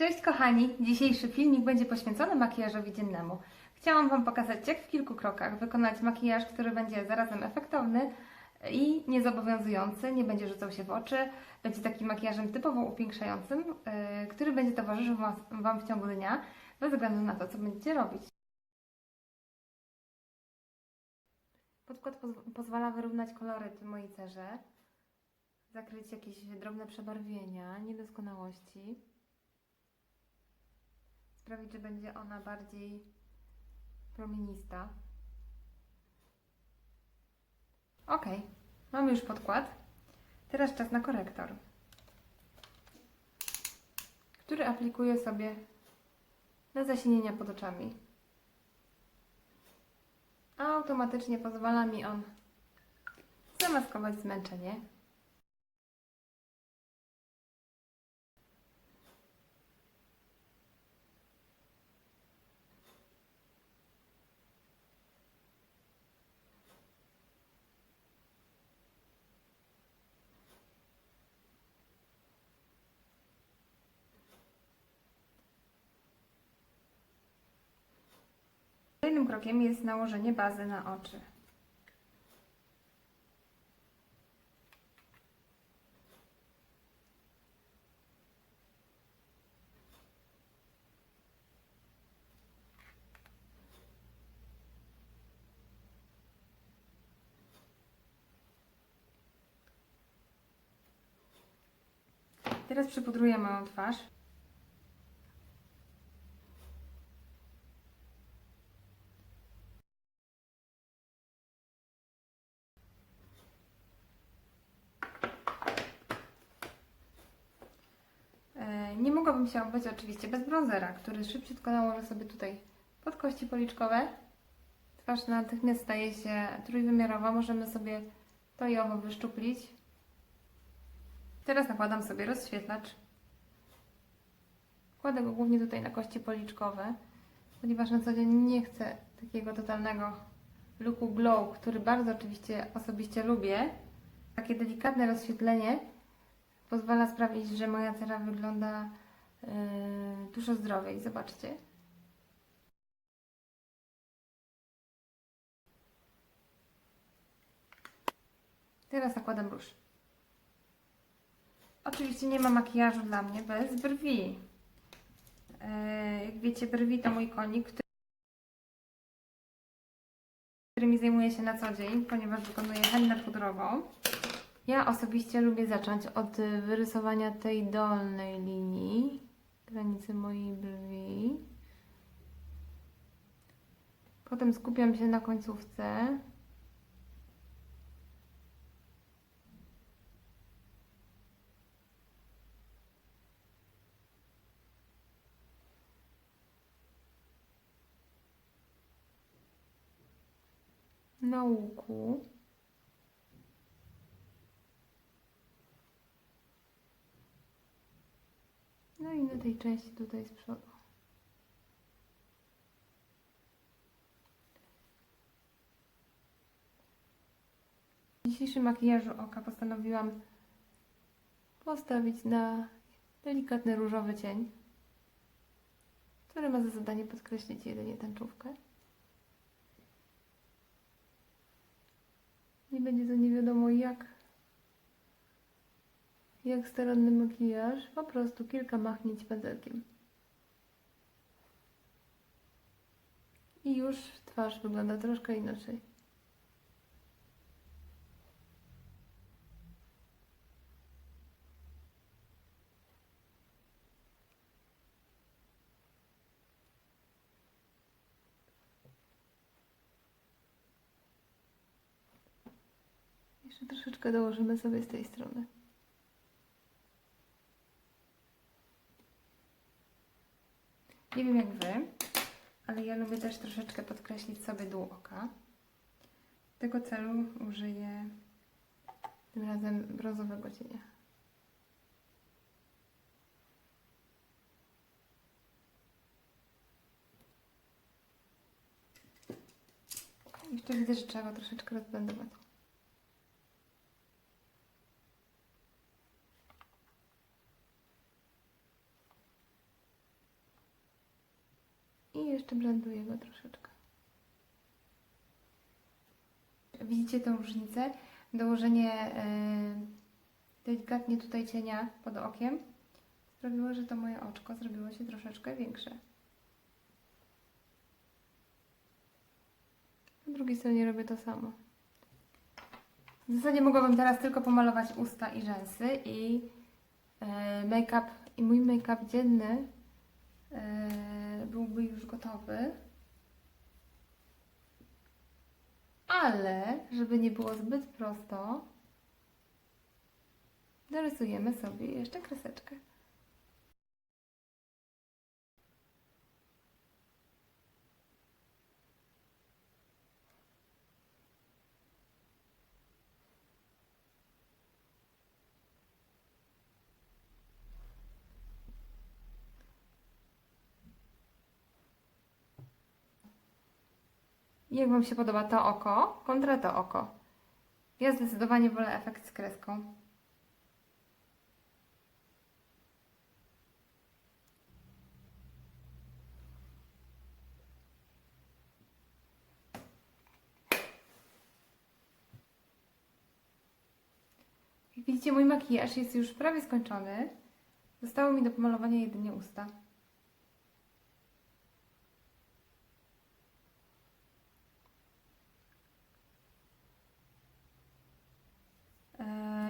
Cześć kochani! Dzisiejszy filmik będzie poświęcony makijażowi dziennemu. Chciałam Wam pokazać, jak w kilku krokach wykonać makijaż, który będzie zarazem efektowny i niezobowiązujący, nie będzie rzucał się w oczy. Będzie takim makijażem typowo upiększającym, yy, który będzie towarzyszył Wam w ciągu dnia, bez względu na to, co będziecie robić. Podkład poz- pozwala wyrównać koloryt mojej cerze, zakryć jakieś drobne przebarwienia, niedoskonałości sprawić, że będzie ona bardziej promienista. Ok, mamy już podkład. Teraz czas na korektor, który aplikuję sobie na zasinienia pod oczami. A automatycznie pozwala mi on zamaskować zmęczenie. Kolejnym krokiem jest nałożenie bazy na oczy. Teraz przypudruję moją twarz. E, Nie mogłabym się obyć oczywiście bez bronzera, który szybciutko nałożę sobie tutaj pod kości policzkowe. Twarz natychmiast staje się trójwymiarowa, możemy sobie to i owo wyszczuplić. Teraz nakładam sobie rozświetlacz. Kładę go głównie tutaj na kości policzkowe, ponieważ na co dzień nie chcę takiego totalnego looku glow, który bardzo oczywiście osobiście lubię. Takie delikatne rozświetlenie pozwala sprawić, że moja cera wygląda yy, dużo zdrowiej. Zobaczcie. Teraz nakładam róż. Oczywiście nie ma makijażu dla mnie bez brwi. Yy, jak wiecie, brwi to mój konik, który którymi zajmuję się na co dzień, ponieważ wykonuję hennę pudrową. Ja osobiście lubię zacząć od wyrysowania tej dolnej linii, granicy mojej brwi. Potem skupiam się na końcówce. Na łuku. No i na tej części tutaj z przodu. W dzisiejszym makijażu oka postanowiłam postawić na delikatny różowy cień, który ma za zadanie podkreślić jedynie tęczówkę. Nie będzie to nie wiadomo jak jak staranny makijaż, po prostu kilka machnięć pędzelkiem. I już twarz wygląda troszkę inaczej. Jeszcze troszeczkę dołożymy sobie z tej strony. Nie wiem jak Wy, ale ja lubię też troszeczkę podkreślić sobie dół oka. W tego celu użyję tym razem brązowego cienia. Jeszcze widzę, że trzeba troszeczkę rozblendować. I jeszcze blenduję go troszeczkę. Widzicie tą różnicę? Dołożenie yy, delikatnie tutaj cienia pod okiem sprawiło, że to moje oczko zrobiło się troszeczkę większe. Po drugiej stronie robię to samo. W zasadzie mogłabym teraz tylko pomalować usta i rzęsy i e, make-up i mój make-up dzienny byłby już gotowy. Ale, żeby nie było zbyt prosto, narysujemy sobie jeszcze kreseczkę. Jak Wam się podoba to oko kontra to oko? Ja zdecydowanie wolę efekt z kreską. Widzicie, mój makijaż jest już prawie skończony. Zostało mi do pomalowania jedynie usta.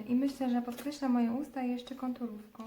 I myślę, że podkreślę moje usta jeszcze konturówką.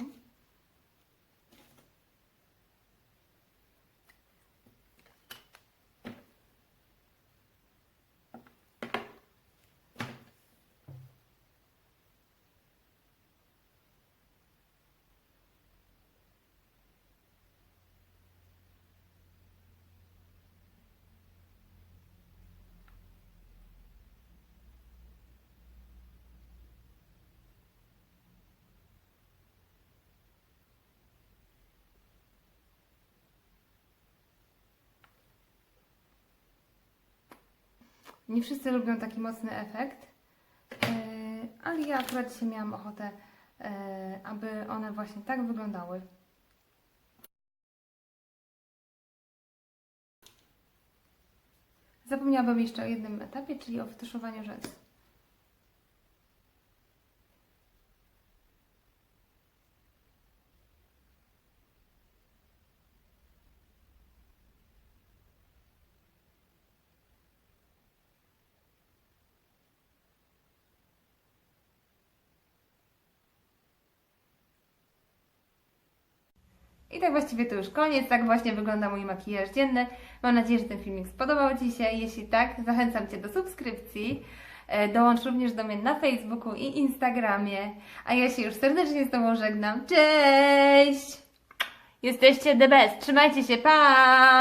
Nie wszyscy lubią taki mocny efekt, Eee, ale ja akurat dzisiaj miałam ochotę, eee, aby one właśnie tak wyglądały. Zapomniałabym jeszcze o jednym etapie, czyli o wytuszowaniu rzęs. I tak właściwie to już koniec, tak właśnie wygląda mój makijaż dzienny. Mam nadzieję, że ten filmik spodobał Ci się. Jeśli tak, zachęcam Cię do subskrypcji. E, Dołącz również do mnie na Facebooku i Instagramie. A ja się już serdecznie z Tobą żegnam. Cześć! Jesteście the best. Trzymajcie się, pa!